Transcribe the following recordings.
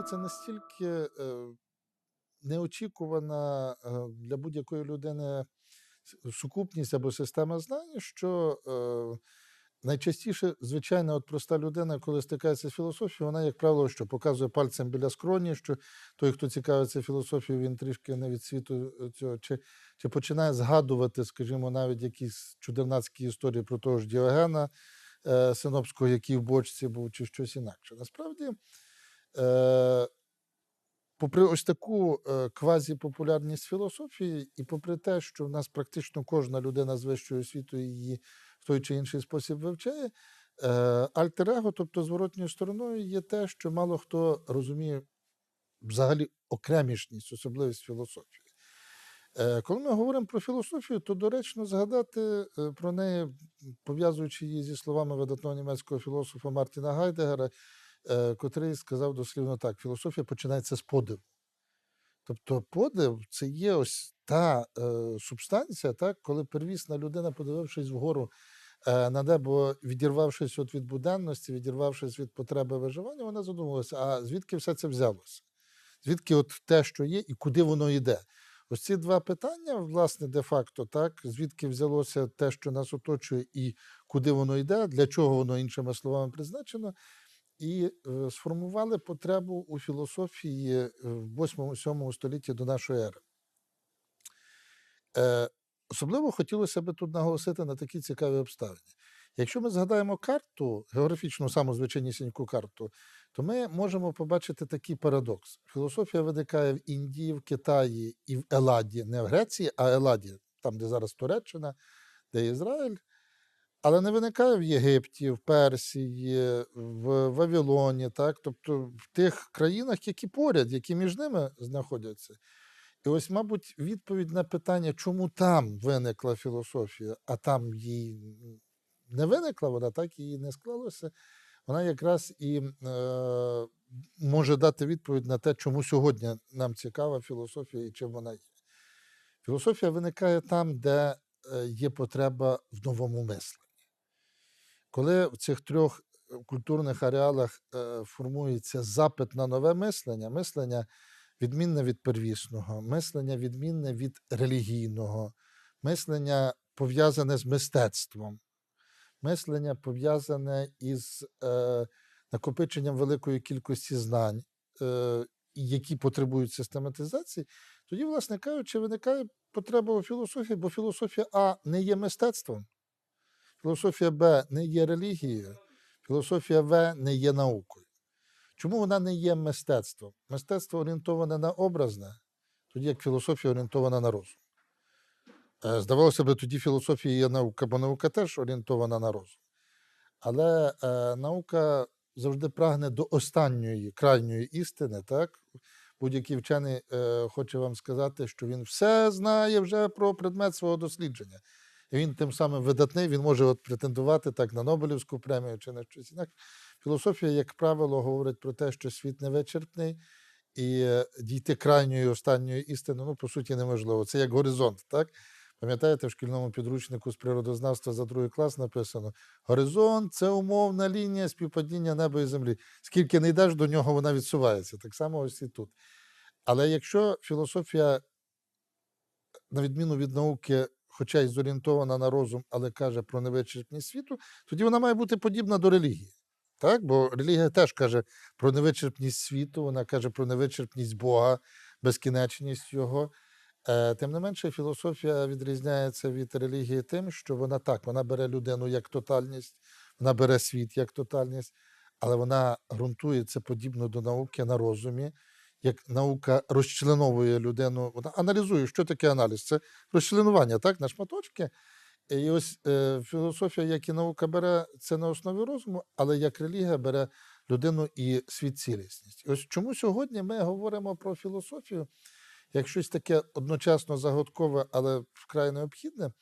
філософія це настільки е, неочікувана е, для будь-якої людини сукупність або система знань, що е, найчастіше, звичайно, от проста людина, коли стикається з філософією, вона, як правило, що показує пальцем біля скроні, що той, хто цікавиться філософією, він трішки не від світу цього, чи, чи починає згадувати, скажімо, навіть якісь чудернацькі історії про того ж Діогена Синопського, який в бочці був, чи щось інакше. Насправді. Е, попри ось таку е, квазіпопулярність філософії, і попри те, що в нас практично кожна людина з вищою освітою її в той чи інший спосіб вивчає, е, альтер-его, тобто зворотньою стороною, є те, що мало хто розуміє взагалі окремішність, особливість філософії. Е, Коли ми говоримо про філософію, то доречно згадати про неї, пов'язуючи її зі словами видатного німецького філософа Мартіна Гайдегера, котрий сказав дослівно так: філософія починається з подиву. Тобто, подив це є ось та е, субстанція, так, коли первісна людина, подивившись вгору е, на небо, відірвавшись от від буденності, відірвавшись від потреби виживання, вона задумалася, а звідки все це взялося? Звідки от те, що є, і куди воно йде? Ось ці два питання, власне, де-факто, так, звідки взялося те, що нас оточує, і куди воно йде, для чого воно, іншими словами, призначено, і е, сформували потребу у філософії е, в 8-7 столітті до нашої ери. Е, особливо хотілося б тут наголосити на такі цікаві обставини. Якщо ми згадаємо карту, географічну саму звичайнісіньку карту, то ми можемо побачити такий парадокс. Філософія виникає в Індії, в Китаї і в Еладі, не в Греції, а Еладі, там, де зараз Туреччина, де Ізраїль. Але не виникає в Єгипті, в Персії, в Вавилоні, так? тобто в тих країнах, які поряд, які між ними знаходяться. І ось, мабуть, відповідь на питання, чому там виникла філософія, а там їй не виникла, вона так і не склалося, вона якраз і е, може дати відповідь на те, чому сьогодні нам цікава філософія і чим вона є. Філософія виникає там, де е, є потреба в новому мисленні. Коли в цих трьох е, культурних ареалах е, формується запит на нове мислення, мислення відмінне від первісного, мислення відмінне від релігійного, мислення пов'язане з мистецтвом, мислення пов'язане із е, накопиченням великої кількості знань, які потребують систематизації, тоді, власне кажучи, виникає потреба у філософії, бо філософія А не є мистецтвом, філософія Б не є релігією, філософія В не є наукою. Чому вона не є мистецтвом? Мистецтво орієнтоване на образне, тоді як філософія орієнтована на розум. Е, Здавалося б, тоді філософія є наука, бо наука теж орієнтована на розум. Але е, наука завжди прагне до останньої крайньої істини. Так? Будь-який вчений е, хоче вам сказати, що він все знає вже про предмет свого дослідження. Він тим самим видатний, він може от претендувати так на Нобелівську премію чи на щось інакше. Філософія, як правило, говорить про те, що світ невичерпний, і е, дійти крайньої останньої істини, ну, по суті, неможливо. Це як горизонт, так? Пам'ятаєте, в шкільному підручнику з природознавства за другий клас написано: горизонт це умовна лінія співпадіння неба і землі. Скільки не йдеш, до нього вона відсувається. Так само ось і тут. Але якщо філософія, на відміну від науки, хоча й зорієнтована на розум, але каже про невичерпність світу, тоді вона має бути подібна до релігії. Так? Бо релігія теж каже про невичерпність світу, вона каже про невичерпність Бога, безкінечність Його. Е, Тим не менше, філософія відрізняється від релігії тим, що вона так, вона бере людину як тотальність, вона бере світ як тотальність, але вона ґрунтується подібно до науки на розумі, як наука розчленовує людину, вона аналізує, що таке аналіз. Це розчленування так, на шматочки. І ось е, філософія, як і наука бере це на основі розуму, але як релігія бере людину і світ цілісність. І ось чому сьогодні ми говоримо про філософію як щось таке одночасно загадкове, але вкрай необхідне,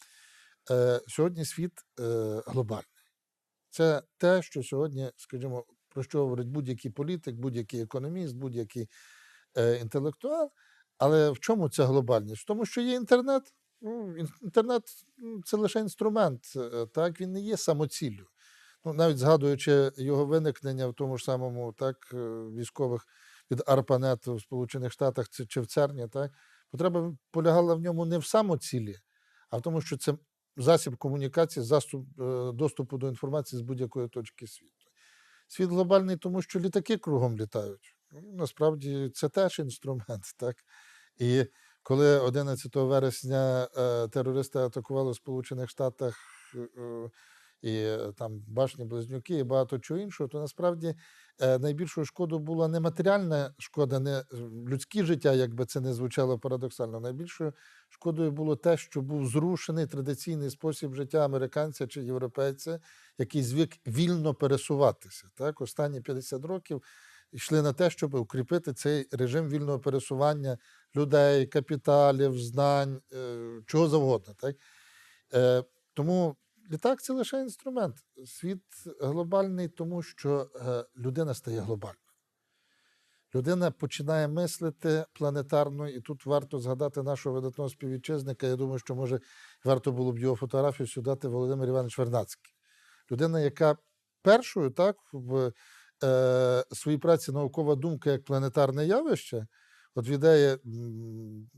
е, сьогодні світ е, глобальний. Це те, що сьогодні, скажімо, про що говорить будь-який політик, будь-який економіст, будь-який інтелектуал. Але в чому ця глобальність? В тому, що є інтернет. Ну, інтернет це лише інструмент, е, так він не є самоціллю. Ну, навіть згадуючи його виникнення в тому ж самому так, е, військових від ARPANET в Сполучених Штатах чи- в ЦЕРНі, так? Потреба полягала в ньому не в самоцілі, а в тому, що це засіб комунікації, е, доступу до інформації з будь-якої точки світу. Світ глобальний, тому що літаки кругом літають. Ну, насправді це теж інструмент, так? І коли 11 вересня е, терористи атакували в Сполучених Штатах е, е, і там башні близнюки і багато чого іншого, то насправді найбільшою шкодою була не матеріальна шкода, не людське життя, якби це не звучало парадоксально. Найбільшою шкодою було те, що був зрушений традиційний спосіб життя американця чи європейця, який звик вільно пересуватися. Так, останні 50 років йшли на те, щоб укріпити цей режим вільного пересування людей, капіталів, знань, е, чого завгодно. Так? Е, Тому літак це лише інструмент. Світ глобальний, тому що е, людина стає глобальною. Людина починає мислити планетарно, і тут варто згадати нашого видатного співвітчизника. Я думаю, що може варто було б його фотографію сюди дати Володимир Іванович Вернадський. Людина, яка першою так, в е, своїй праці наукова думка як планетарне явище, от в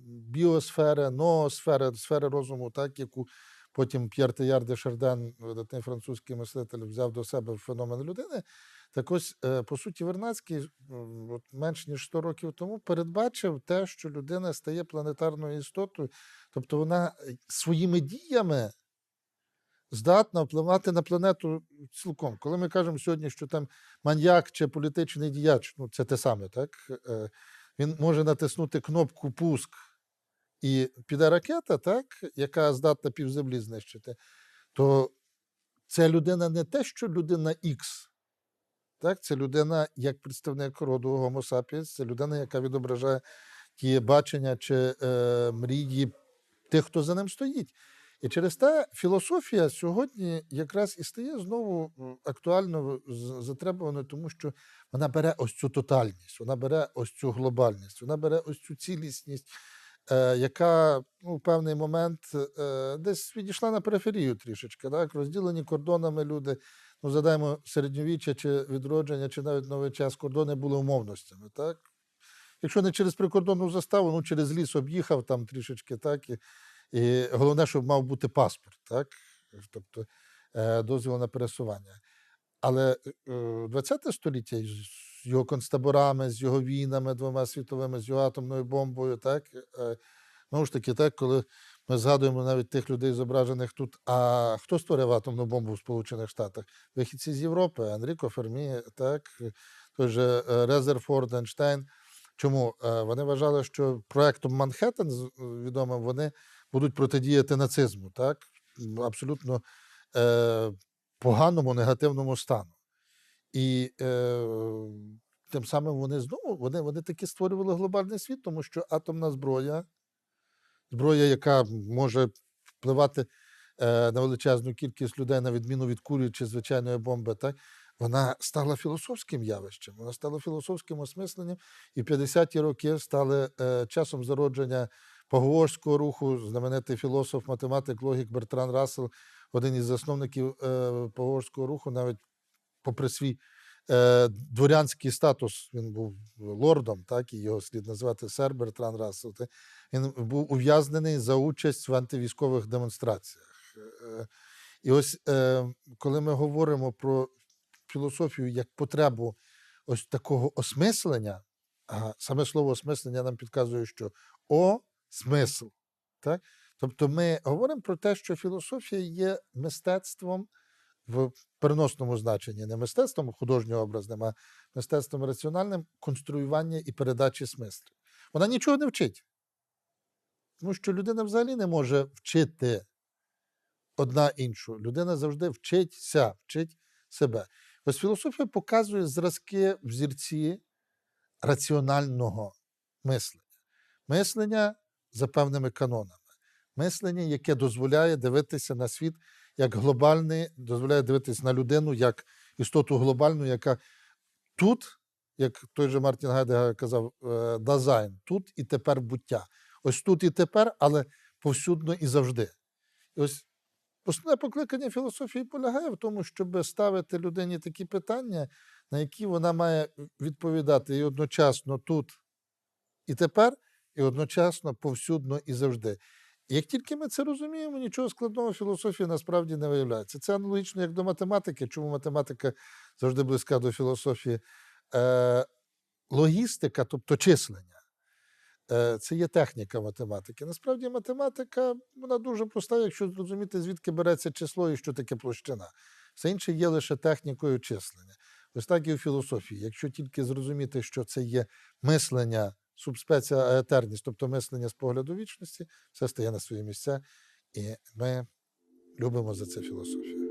біосфери, ноосфери, сфери розуму, так, яку потім П'єр Теяр де Шарден, видатний французький мислитель, взяв до себе феномен людини. Так ось, е, по суті, Вернадський м, от менш ніж 100 років тому передбачив те, що людина стає планетарною істотою, тобто вона е, своїми діями здатна впливати на планету цілком. Коли ми кажемо сьогодні, що там маньяк чи політичний діяч, ну це те саме, так? Е, Він може натиснути кнопку пуск і піде ракета, так, яка здатна півземлі знищити, то це людина не те, що людина X. Так, це людина як представник роду Homo sapiens, це людина, яка відображає ті бачення чи е, мрії тих, хто за ним стоїть. І через те філософія сьогодні якраз і стає знову актуально затребуваною, тому що вона бере ось цю тотальність, вона бере ось цю глобальність, вона бере ось цю цілісність, е, яка ну, в певний момент е, десь відійшла на периферію трішечки, так? розділені кордонами люди. Ну, задаємо середньовіччя чи відродження, чи навіть новий час, кордони були умовностями. Так? Якщо не через прикордонну заставу, ну через ліс об'їхав там трішечки, так, і, і головне, щоб мав бути паспорт, так? тобто е, дозвіл на пересування. Але е, 20 століття з його концтаборами, з його війнами двома світовими, з його атомною бомбою, так, е, знову ж таки, так, коли ми згадуємо навіть тих людей, зображених тут. А хто створив атомну бомбу в Сполучених Штатах? Вихідці з Європи, Анріко Фермі, так, той же е, Резерфорд, Ейнштейн. Чому? Е, Вони вважали, що проектом Манхеттен, відомим, вони будуть протидіяти нацизму, так? Абсолютно е, поганому, негативному стану. І е, тим самим вони знову вони, вони таки створювали глобальний світ, тому що атомна зброя, зброя, яка може впливати е, на величезну кількість людей, на відміну від кулі чи звичайної бомби, так, вона стала філософським явищем, вона стала філософським осмисленням, і в 50-ті роки стали е, часом зародження Пагуорського руху, знаменитий філософ, математик, логік Бертран Рассел, один із засновників е, Пагуорського руху, навіть попри свій е, дворянський статус, він був лордом, так, і його слід назвати сер Бертран Рассел. Він був ув'язнений за участь в антивійськових демонстраціях. Е, І ось коли ми говоримо про філософію як потребу ось такого осмислення, а саме слово осмислення нам підказує, що о смисл. Так? Тобто ми говоримо про те, що філософія є мистецтвом в переносному значенні, не мистецтвом художньо-образним, а мистецтвом раціональним конструювання і передачі смислів. Вона нічого не вчить. Тому що людина взагалі не може вчити одна іншу. Людина завжди вчиться, вчить себе. Ось філософія показує зразки взірці раціонального мислення. Мислення за певними канонами. Мислення, яке дозволяє дивитися на світ як глобальний, дозволяє дивитися на людину як істоту глобальну, яка тут, як той же Мартін Гайдегер казав, е, дазайн, тут і тепер буття. Ось тут і тепер, але повсюдно і завжди. І ось Основне покликання філософії полягає в тому, щоб ставити людині такі питання, на які вона має відповідати і одночасно тут і тепер, і одночасно повсюдно і завжди. Як тільки ми це розуміємо, нічого складного філософії насправді не виявляється. Це аналогічно як до математики, чому математика завжди близька до філософії. Е, логістика, тобто числення, е, це є техніка математики. Насправді математика вона дуже проста, якщо зрозуміти, звідки береться число і що таке площина. Все інше є лише технікою числення. Ось так і у філософії. Якщо тільки зрозуміти, що це є мислення субспеція аетерність, тобто мислення з погляду вічності, все стає на свої місця, і ми любимо за це філософію.